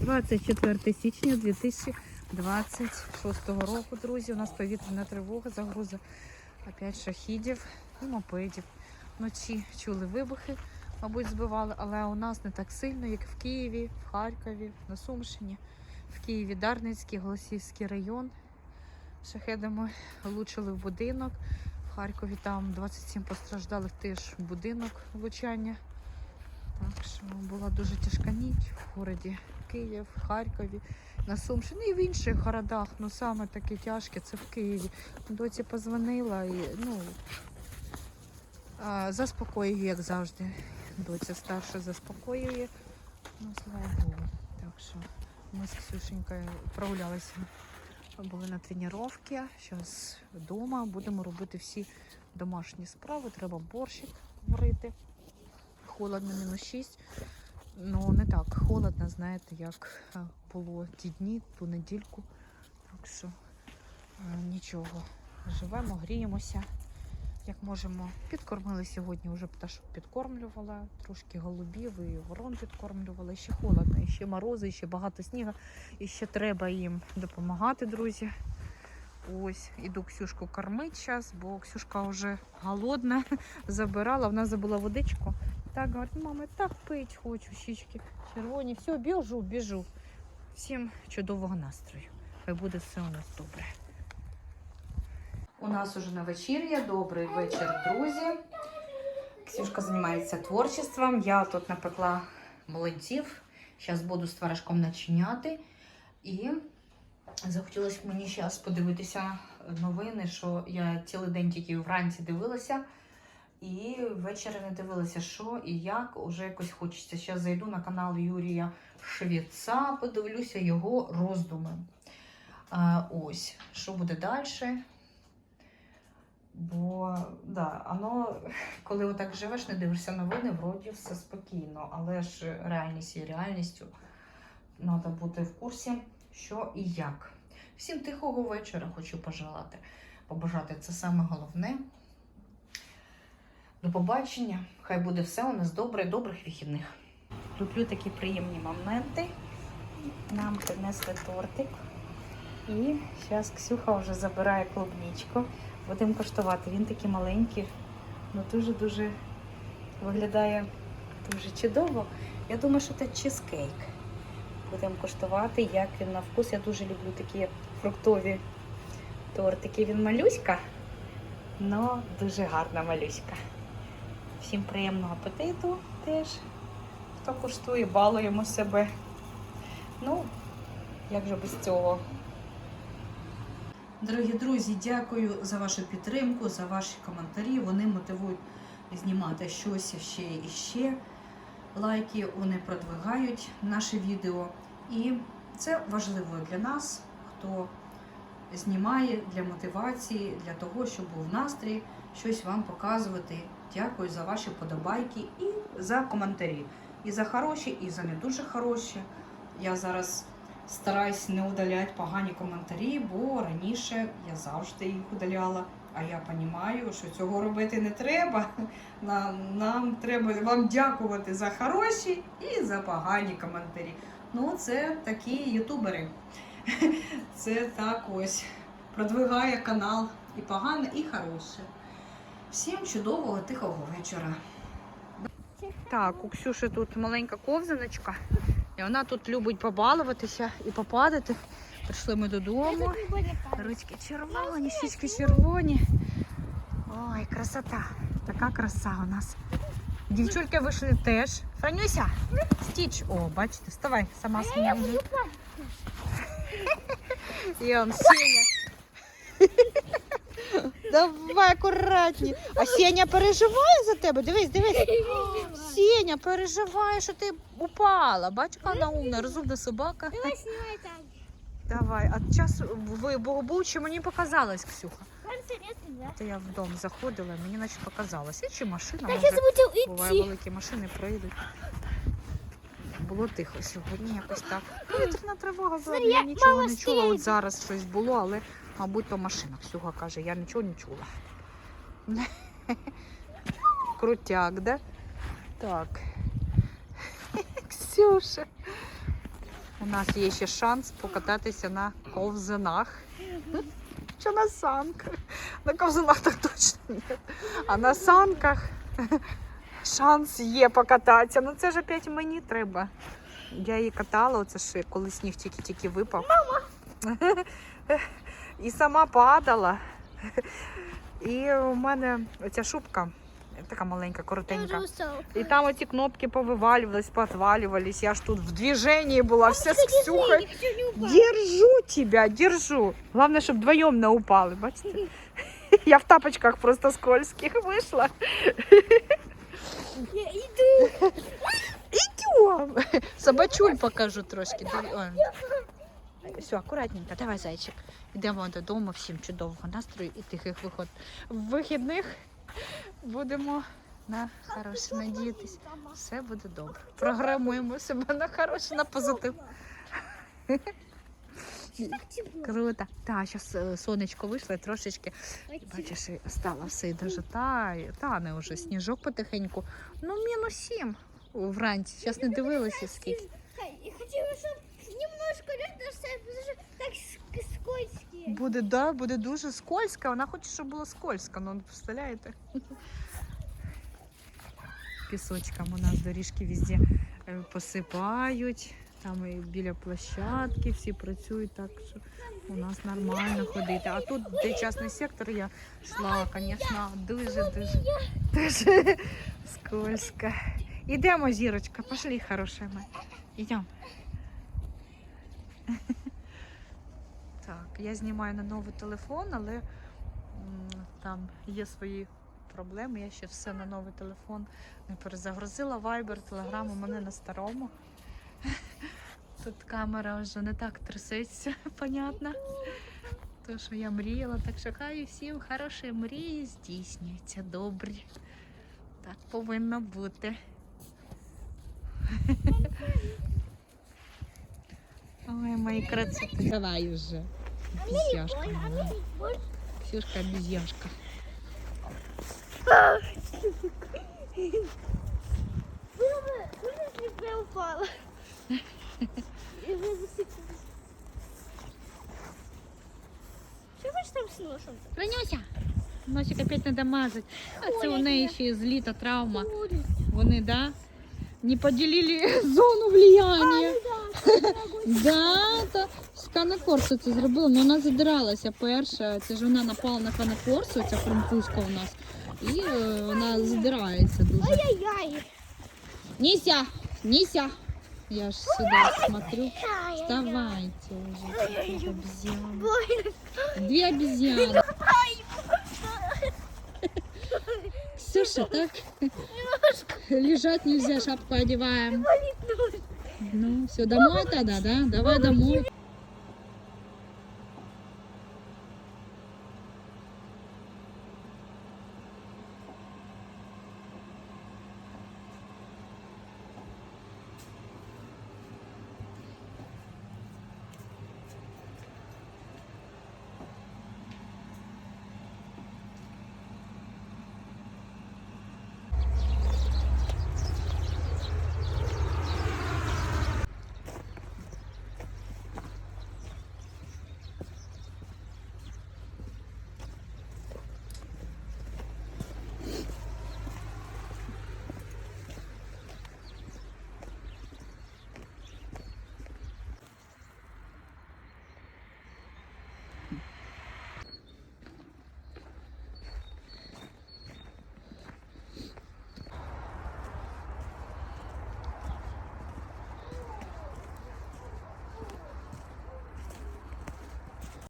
24 січня 2026 року, друзі. У нас повітряна тривога, загроза опять шахідів і мопедів. Вночі чули вибухи, мабуть, збивали, але у нас не так сильно, як в Києві, в Харкові, на Сумщині. В Києві Дарницький, Голосівський район. Шахедами влучили в будинок. В Харкові там 27 постраждалих теж будинок влучання. Так що була дуже тяжка ніч в городі Київ, Харкові, на Сумщині і в інших городах. Ну саме таке тяжке це в Києві. Доці позвонила і ну заспокоює, як завжди. Доця старша заспокоює. Ну, слава Богу. Так що ми з Ксюшенькою прогулялися. Були на тренувці. Зараз вдома будемо робити всі домашні справи. Треба борщик варити холодно, мінус 6. Ну, не так холодно, знаєте, як е, було ті дні, ту недільку. Так що е, нічого. Живемо, гріємося, як можемо. Підкормили сьогодні, вже пташок підкормлювала, трошки голубів і ворон підкормлювала. Ще холодно, і ще морози, ще багато снігу, і ще треба їм допомагати, друзі. Ось, іду Ксюшку кормити зараз, бо Ксюшка вже голодна, забирала, вона забула водичку. Так, говорить, мама, так пить хочу, щічки червоні. Все, біжу, біжу. Всім чудового настрою. Хай буде все у нас добре. У нас уже на вечір'я. Добрий вечір, друзі. Ксюшка займається творчеством. Я тут напекла млинців. Зараз буду з творожком начиняти. І захотілося мені зараз подивитися новини, що я цілий день тільки вранці дивилася. І ввечері не дивилася, що і як. Уже якось хочеться. Зараз зайду на канал Юрія Швеца, подивлюся його роздуми. А, ось, що буде далі. Бо, да, оно, коли отак живеш, не дивишся новини, вроді все спокійно, але ж реальність є реальністю. Треба бути в курсі, що і як. Всім тихого вечора хочу пожелати. Побажати це саме головне. До побачення. Хай буде все у нас добре, добрих вихідних. Люблю такі приємні моменти. Нам принесли тортик. І зараз Ксюха вже забирає клубничку. Будемо коштувати. Він такий маленький, але дуже-дуже виглядає дуже чудово. Я думаю, що це чизкейк. Будемо коштувати, як він на вкус. Я дуже люблю такі фруктові тортики. Він малюська, але дуже гарна малюська. Всім приємного апетиту теж. Хто куштує, балуємо себе. Ну, як же без цього? Дорогі друзі, дякую за вашу підтримку, за ваші коментарі. Вони мотивують знімати щось ще і ще. Лайки вони продвигають наше відео. І це важливо для нас, хто знімає для мотивації, для того, щоб був настрій, щось вам показувати. Дякую за ваші подобайки і за коментарі. І за хороші, і за не дуже хороші. Я зараз стараюсь не удаляти погані коментарі, бо раніше я завжди їх удаляла. А я розумію, що цього робити не треба. Нам, нам треба вам дякувати за хороші і за погані коментарі. Ну, це такі ютубери. Це так ось продвигає канал і погане, і хороше. Всім чудового тихого вечора. Так, у Ксюші тут маленька ковзаночка, і вона тут любить побалуватися і попадати. Прийшли ми додому. Ручки червоні, щічки червоні. Ой, красота. Така краса у нас. Дівчульки вийшли теж. Франюся, стіч. О, бачите, вставай, сама свиня. І он Сеня. Давай акуратні. А Сеня переживає за тебе. Дивись, дивись. Сеня переживає, що ти упала. Бач, яка вона умна, розумна собака. Давай снимай так. Давай, а час ви був, чи мені показалось, Ксюха. Вам интересно, да? То я в дом заходила, мені наче показалось. І чи машина, Так, може, я буває, идти. великі машини прийдуть. Було тихо сьогодні, якось так. Повітряна тривога була, Смотри, я нічого мама не чула. От зараз щось було, але, мабуть, то машина. Ксюха каже, я нічого не чула. Крутяк, да? Так. Ксюша. У нас є ще шанс покататися на ковзанах. Чи на санках? На ковзанах так точно ні. А на санках шанс є покататися. Ну це ж опять мені треба. Я її катала, оце ж коли сніг тільки-тільки випав. І сама падала. І у мене ця шубка така маленька, коротенька. І там оці кнопки повивалювались, поотвалювались. Я ж тут в движении була, вся з Ксюхою. Держу тебя, держу. Главное, щоб вдвоєм не упали, бачите? Я в тапочках просто скользких вийшла. Я иду. Идем. Собачуль покажу трошки. Все, акуратненько, давай, зайчик. Йдемо додому, всім чудового настрою і тихих виход. В вихідних будемо на хороше надіятись. Все буде добре. Програмуємо себе на хороше, на позитив. Круто. Так, зараз сонечко вийшло трошечки. Бачиш, і стало все і даже тає, тане вже сніжок потихеньку. Ну, мінус сім вранці. Зараз не дивилася скільки. Немножко рядом стоять, так ск- Буде, да, буде дуже скользко. Вона хоче, щоб було скользко. Ну, представляєте? Пісочком у нас доріжки везде е, посипають. Там і біля площадки всі працюють, так що у нас нормально ходити. А тут, де сектор, я йшла, звісно, дуже, дуже, скользко. Ідемо, зірочка, пошли, хороша моя. Йдемо. Так, я знімаю на новий телефон, але там є свої проблеми. Я ще все на новий телефон не перезагрузила. Viber, Telegram у мене на старому. Тут камера вже не так трясеться, понятно. То, що я мріяла, так хай всім хороші мрії здійснюються добрі. Так повинно бути. Ой, мої красоти. Давай уже. Обезьяшка. моя. Ксюшка обезьяшка. Я упала. И вы засыпались. Что вы ж там с носом? Раняся! Носик опять треба мазати. А це у неї ще з літа травма. Вони, да? Не поділили зону влияння. Да, з канакорсу це зробила, але вона задиралася перша. Це ж вона напала на канакорсу, ця французька у нас. І е, вона задирається дуже. Ай-яй-яй. Нися! Нися! Я ж сюди смотрю. Вставайте уже. Обезьяны. Ой, Две обезьяны. Ксюша, так? Лежать нельзя, шапку одеваем. Ну, все, домой тогда, да? Давай домой.